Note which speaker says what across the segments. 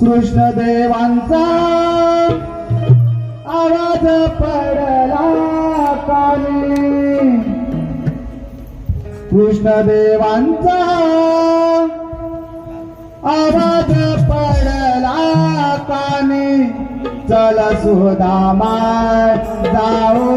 Speaker 1: कृष्णदेवांचा आवाज पडला कानी. कृष्णदेवांचा आवाज पडला काली चल सुदामा जाऊ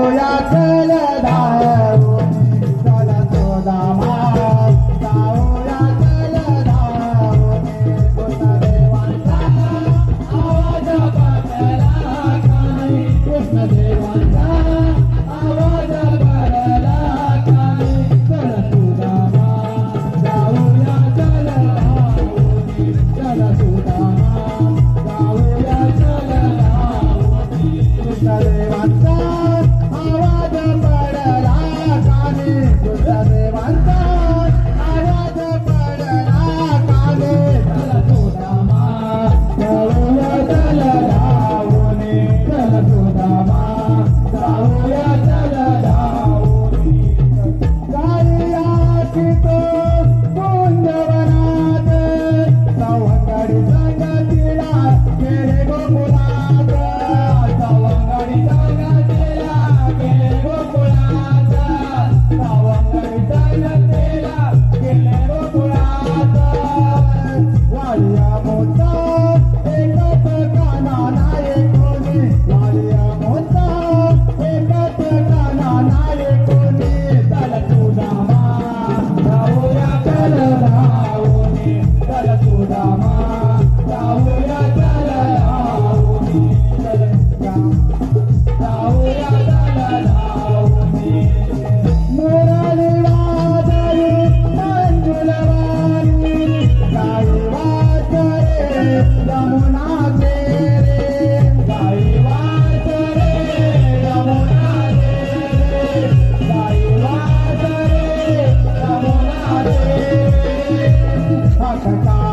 Speaker 1: Mata, Mata,